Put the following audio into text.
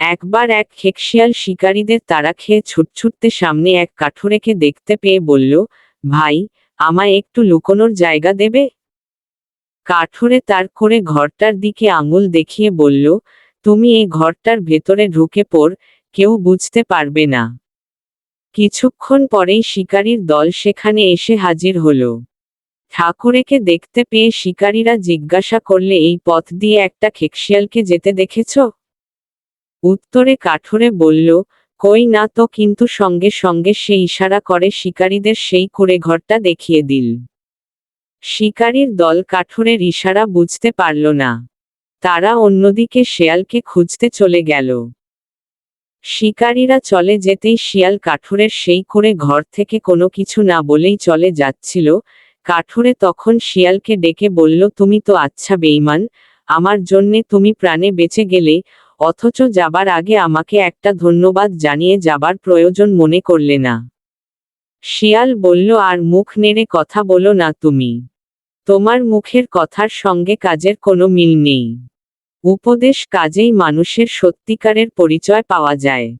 একবার এক খেকশিয়াল শিকারীদের তাড়া খেয়ে ছুটছুটতে সামনে এক কাঠুরেকে দেখতে পেয়ে বলল, ভাই, আমায় একটু লুকোনোর জায়গা দেবে? কাঠুরে তার করে ঘরটার দিকে আঙুল দেখিয়ে বলল, তুমি এই ঘরটার ভেতরে ঢুকে পড়, কেউ বুঝতে পারবে না। কিছুক্ষণ পরেই শিকারীর দল সেখানে এসে হাজির হল। ঠাকুরেকে দেখতে পেয়ে শিকারীরা জিজ্ঞাসা করলে, এই পথ দিয়ে একটা খেকশিয়ালকে যেতে দেখেছ? উত্তরে কাঠুরে বলল, কই না তো কিন্তু সঙ্গে সঙ্গে সে ইশারা করে শিকারীদের সেই কুড়ে ঘরটা দেখিয়ে দিল। শিকারীর দল কাঠুরের ইশারা বুঝতে পারল না। তারা অন্যদিকে শেয়ালকে খুঁজতে চলে গেল। শিকারীরা চলে যেতেই শিয়াল কাঠুরের সেই করে ঘর থেকে কোনো কিছু না বলেই চলে যাচ্ছিল। কাঠুরে তখন শিয়ালকে ডেকে বলল, তুমি তো আচ্ছা বেইমান আমার জন্যে তুমি প্রাণে বেঁচে গেলে অথচ যাবার আগে আমাকে একটা ধন্যবাদ জানিয়ে যাবার প্রয়োজন মনে করলে না। শিয়াল বলল, আর মুখ নেড়ে কথা বলো না তুমি। তোমার মুখের কথার সঙ্গে কাজের কোনো মিল নেই। উপদেশ কাজেই মানুষের সত্যিকারের পরিচয় পাওয়া যায়।